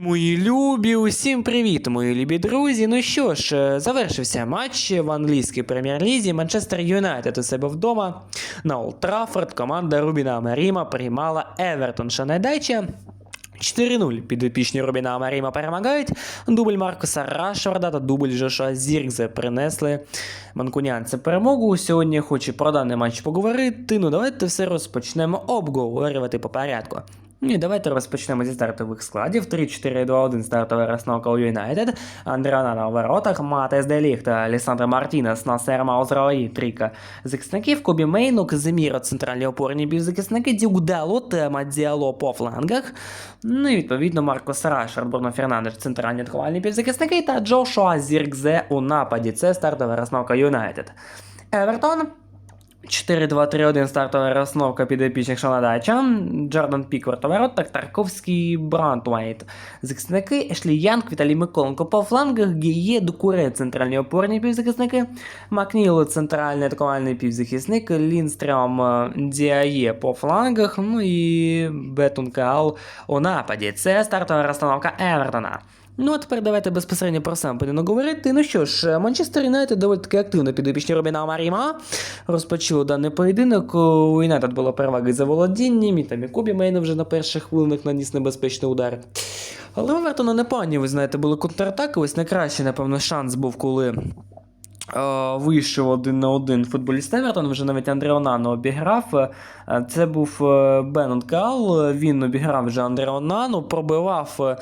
Мої любі, усім привіт, мої любі друзі. Ну що ж, е, завершився матч в англійській прем'єр-лізі. Манчестер Юнайтед у себе вдома на Олд Траффорд Команда Рубіна Амаріма приймала Евертон Шанайдайча. 4-0 підопічні Рубіна Амаріма перемагають. Дубль Маркуса Рашфорда та дубль Джошуа Зіргзе принесли манкунянцям перемогу. Сьогодні хочу про даний матч поговорити. Ну давайте все розпочнемо обговорювати по порядку. І давайте розпочнемо зі стартових складів. 3-4-2-1 стартова розновка у Юнайтед. Андреана на воротах, Матес Деліхт, та Лісандро Мартінес, Насер Маузраї, трійка захисників, Кобі Мейнук, Земіро, центральні опорні півзахисники, Дюк Далот, Мадіало по флангах. Ну і відповідно Маркос Рашер, Бруно Фернандеш, центральні атакувальні півзахисники та Джошуа Зіркзе у нападі. Це стартова розновка Юнайтед. Евертон. 4-2-3-1 стартова розновка підопічних Шанадача, Джордан Пікворт у воротах, Тарковський Брантвайт. Захисники Ешлі Янг, Віталій Миколенко по флангах, Гіє, Дукуре, центральні опорні півзахисники, Макніл, центральний атакувальний півзахисник, Лінстрем, е, Діає по флангах, ну і Бетун Каал у нападі. Це стартова розстановка Евертона. Ну, а тепер давайте безпосередньо про сам поєдинок говорити. Ну що ж, Манчестер Юнайтед доволі таки активно підопічні Робіна Маріма. Розпочали даний поєдинок. У Юнайтед була перевага за володінням, і там і Кобі Мейна вже на перших хвилинах наніс небезпечний удар. Але у не непогані, ви знаєте, були контратаки. Ось найкращий, напевно, шанс був, коли. Е, Вийшов один на один футболіст Евертон, вже навіть Андре Онано обіграв. Е, Це був е, Беннон Кал, він обіграв вже Андре Онану, пробивав.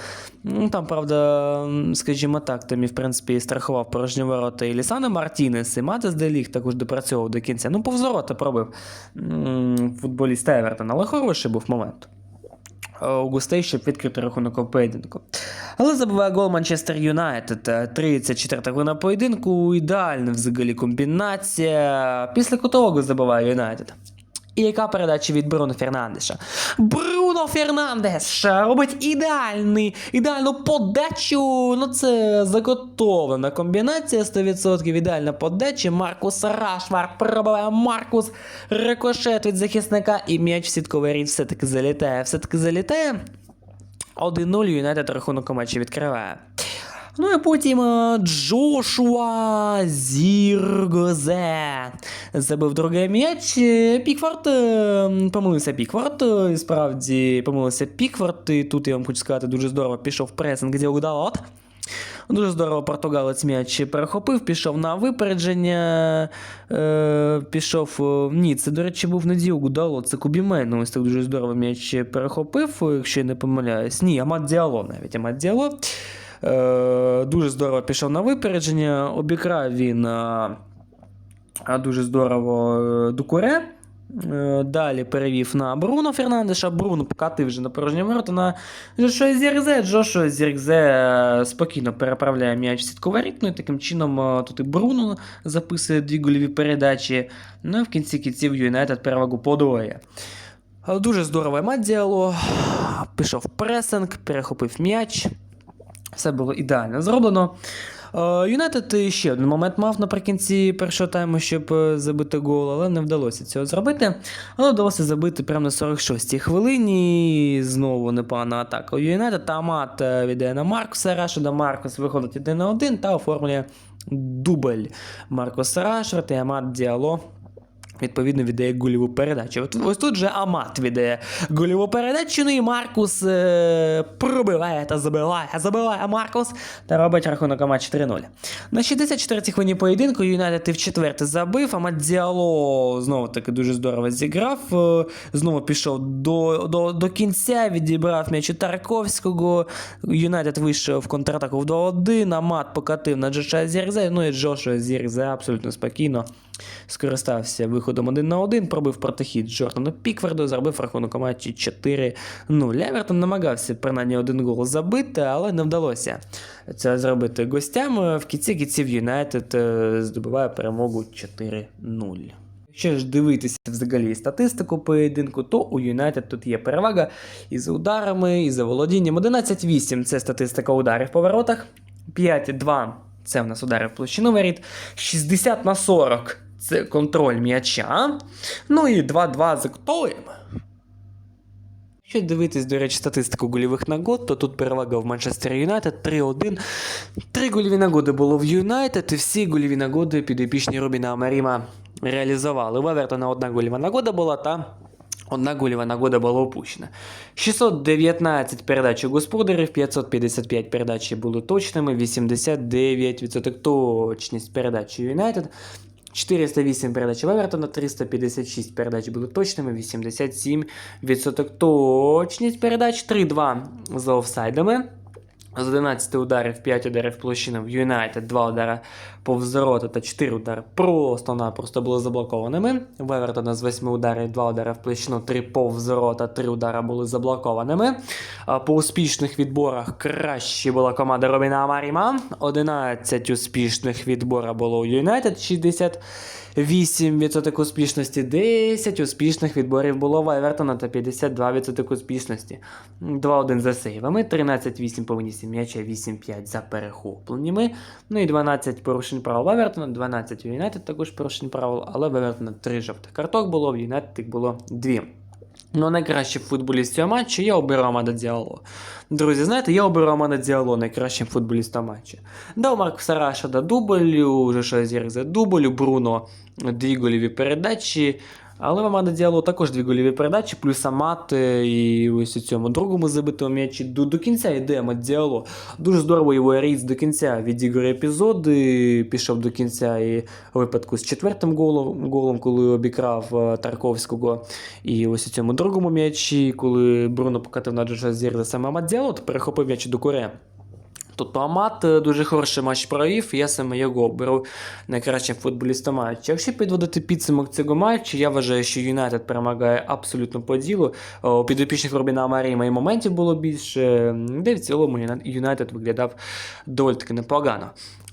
Ну, там, правда, скажімо так, там і в принципі страхував порожні ворота і Лісана Мартінес, і Матес Деліг також допрацьовував до кінця. Ну, повз ворота пробив футболіст Евертон, але хороший був момент. Е, У гостей, щоб відкрити рахунок поєдинку. Але забиває гол Манчестер Юнайтед. Е, 34 хвилина поєдинку. Ідеальна взагалі комбінація. Після котового забиває Юнайтед. І яка передача від Бруно Фернандеша? Бруно Фернандеш робить ідеальний, ідеальну подачу. Ну це заготовлена комбінація 100%. Ідеальна подача. Маркус Рашвард пробиває Маркус. Рикошет від захисника і м'яч в сітковий рід все-таки залітає. Все-таки залітає. 1-0 Юнайтед рахунок матчі відкриває. Ну і потім е, Джошуа Зіргозе забив другий м'яч. Е, Пікфорд е, помилився Пікфорд. е, Справді помилився Пікфорд. І тут я вам хочу сказати, дуже здорово пішов пресинг Діогу Далот. Дуже здорово португалець м'яч перехопив, пішов на випередження. Е, пішов. е, Ні, це, до речі, був не Діогу Далот, це Кубімен. Ось так дуже здорово м'яч перехопив, якщо я не помиляюсь. Ні, Амат Діало навіть Амат Діало. Е, дуже здорово пішов на випередження. Обікрав він е, дуже здорово е, Дукуре. Е, Далі перевів на Бруно Фернандеша. Бруно покатив вже на порожні ворота на Джошуа Зіргзе. Джошуа Зіргзе е, спокійно переправляє м'яч в сіткове рік. Ну і таким чином е, тут і Бруно записує дві гольові передачі. Ну і в кінці кінців Юнайтед перевагу подвоє. Е, Дуже здорове мат діяло. Пішов пресинг, перехопив м'яч. Все було ідеально зроблено. Е, Юнайтед ще один момент мав наприкінці першого тайму, щоб е, забити гол, але не вдалося цього зробити. Але вдалося забити прямо на 46-й хвилині. Знову непогана атака у Юнайтед. Амат е, віддає на Маркуса Рашеда. Маркус виходить один на один та оформлює дубль Маркус Рашфорд і Амат Діало Відповідно, віддає гольову передачу. От ось тут же Амат віддає гольову передачу, ну і Маркус е, пробиває та забиває, забиває Маркус та робить рахунок у матчі 3-0. На 64-й хвилині поєдинку Юнайтед і в четверте забив, Амат Діало знову таки дуже здорово зіграв. е, Знову пішов до, до, до кінця, відібрав м'яч у Тарковського. Юнайтед вийшов в контратаку в 2-1, Амат покатив на Джоша Зірзе, ну і Джошуа Зірзе абсолютно спокійно скористався виходом 1 на 1, пробив протихід Джордану Пікфорду, зробив рахунок у матчі 4-0. Евертон намагався принаймні один гол забити, але не вдалося це зробити гостям. В кінці кінців Юнайтед е, здобуває перемогу 4-0. Якщо ж дивитися взагалі статистику поєдинку, то у Юнайтед тут є перевага і за ударами, і за володінням. 11-8 це статистика ударів по воротах. 5-2 це в нас удари в площину воріт. 60 на 40 це контроль м'яча. Ну і 2-2 за котовим. Якщо дивитись, до речі, статистику гольових нагод, то тут перевага в Манчестер Юнайтед 3-1. Три гольові нагоди було в Юнайтед, і всі гольові нагоди підопічні Рубіна Амаріма реалізували. У Евертона одна гольова нагода була та одна гольова нагода була опущена. 619 передач у господарів, 555 передач були точними, 89% точність передач у Юнайтед. 408 передач Вевертона, 356 передач були точними, 87% точність передач, 3-2 за офсайдами. З 11 ударів 5 ударів площина в Юнайтед, 2 удари повз ворота та 4 удари просто-напросто були заблокованими. В Евертона з 8 ударів 2 удари в площину, 3 повз ворота, 3 удари були заблокованими. По успішних відборах краще була команда Робіна Амаріма. 11 успішних відборів було у Юнайтед, 68% успішності, 10 успішних відборів було в Евертона та 52% успішності. 2-1 за сейвами, 13-8 по винісі м'яча, 8-5 за перехопленнями. Ну і 12 порушень правил Вевертона, 12 у Юнайтед також порушень правил, але Вевертона Евертона 3 жовтих карток було, в Юнайтед їх було 2. Ну, найкращий футболіст цього матчу я оберу Амада Діало. Друзі, знаєте, я оберу Амада Діало найкращим футболістом матчу. Дав Сараша до дублю, Жоша за дублю, Бруно дві гольові передачі. Але в Амада Діало також дві гольові передачі, плюс Амат е, і ось у цьому другому забитому м'ячі до, до кінця йде Амад Діало. Дуже здорово його рейс до кінця відіграє епізоди, пішов до кінця і випадку з четвертим голом, голом коли обікрав е, Тарковського. І ось у цьому другому м'ячі, коли Бруно покатив на Джоша Зірда саме Амад Діало, перехопив м'яч до Коре. Тобто Амат е, дуже хороший матч провів, я саме його беру найкращим футболістом матчу. Якщо підводити підсумок цього матчу, я вважаю, що Юнайтед перемагає абсолютно по ділу. У підопічних Робіна Амарії моїх моментів було більше, де в цілому Юнайтед виглядав доволі таки непогано.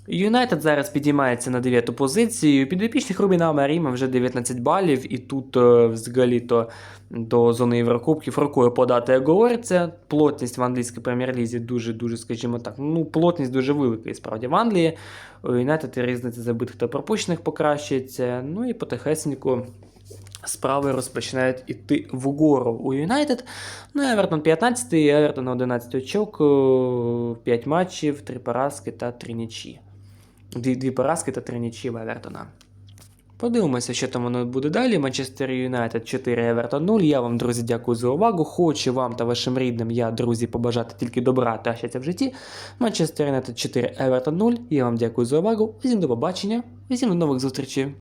Юнайтед зараз підіймається на 9 позицію. Підопічних Рубіна Амаріма вже 19 балів, і тут е, взагалі-то до зони Єврокубків рукою подати, як говориться. Плотність в англійській прем'єр-лізі дуже-дуже, скажімо так, ну, плотність дуже велика, і справді в Англії. У Юнайтед різниця забитих та пропущених покращується. Ну і потихесеньку справи розпочинають іти вгору у Юнайтед. Ну, Евертон 15, Евертон 11 очок, 5 матчів, 3 поразки та 3 нічі. Дві, дві поразки та три нічі в Евертона. Подивимося, що там воно буде далі. Манчестер Юнайтед 4 Евертон 0. Я вам, друзі, дякую за увагу. Хочу вам та вашим рідним, я, друзі, побажати тільки добра та щастя в житті. Манчестер Юнайтед 4 Евертон 0. Я вам дякую за увагу. Всім до побачення, всім до нових зустрічей.